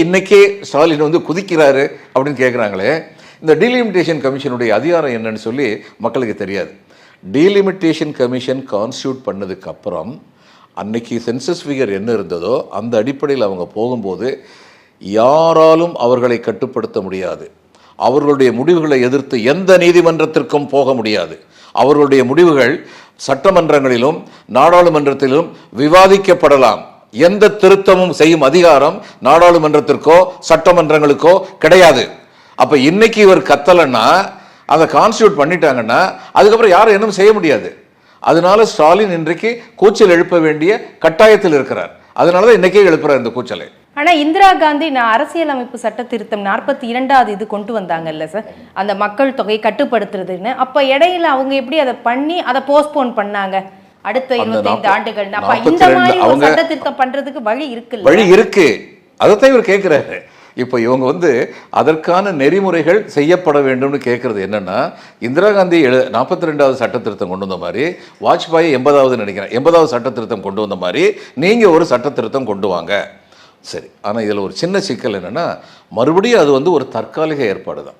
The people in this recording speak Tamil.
இன்னைக்கே ஸ்டாலின் வந்து குதிக்கிறாரு அப்படின்னு கேட்குறாங்களே இந்த டீலிமிட்டேஷன் கமிஷனுடைய அதிகாரம் என்னன்னு சொல்லி மக்களுக்கு தெரியாது. டீலிமிட்டேஷன் கமிஷன் கான்ஸ்டியூட் பண்ணதுக்கு அப்புறம் அன்னைக்கு சென்சஸ் ஃபிகர் என்ன இருந்ததோ அந்த அடிப்படையில் அவங்க போகும்போது யாராலும் அவர்களை கட்டுப்படுத்த முடியாது. அவர்களுடைய முடிவுகளை எதிர்த்து எந்த நீதிமன்றத்திற்கும் போக முடியாது. அவர்களுடைய முடிவுகள் சட்டமன்றங்களிலும் நாடாளுமன்றத்திலும் விவாதிக்கப்படலாம். எந்த திருத்தமும் செய்யும் அதிகாரம் நாடாளுமன்றத்திற்கோ சட்டமன்றங்களுக்கோ கிடையாது. அப்ப இன்னைக்கு இவர் கத்தலைன்னா அதை கான்ஸ்டியூட் பண்ணிட்டாங்கன்னா அதுக்கப்புறம் யாரும் என்ன செய்ய முடியாது. அதனால ஸ்டாலின் இன்றைக்கு கூச்சல் எழுப்ப வேண்டிய கட்டாயத்தில் இருக்கிறார். அதனால தான் இன்னைக்கே எழுப்புறார் இந்த கூச்சலை. ஆனா இந்திரா காந்தி நான் அரசியலமைப்பு சட்ட திருத்தம் நாற்பத்தி இரண்டாவது இது கொண்டு வந்தாங்கல்ல சார்? அந்த மக்கள் தொகை கட்டுப்படுத்துறதுன்னு. அப்ப இடையில அவங்க எப்படி அதை பண்ணி அதை போஸ்ட்போன் பண்ணாங்க? அடுத்த இருபத்தைந்து ஆண்டுகள். அப்ப இந்த 42 மாதிரி சட்ட திருத்தம் பண்றதுக்கு வழி இருக்குல்ல? வழி இருக்கு. அதைத்தான் இவர் கேட்கிறாரு இப்போ இவங்க வந்து அதற்கான நெறிமுறைகள் செய்யப்பட வேண்டும்னு கேட்கறது என்னன்னா இந்திரா காந்தி எழு நாற்பத்தி ரெண்டாவது சட்ட திருத்தம் கொண்டு வந்த மாதிரி வாஜ்பாய் எண்பதாவது நினைக்கிறேன். எண்பதாவது சட்ட திருத்தம் கொண்டு வந்த மாதிரி நீங்க ஒரு சட்ட திருத்தம் கொண்டு வாங்க. சரி ஆனால் இதில் ஒரு சின்ன சிக்கல் என்னன்னா மறுபடியும் அது வந்து ஒரு தற்காலிக ஏற்பாடு தான்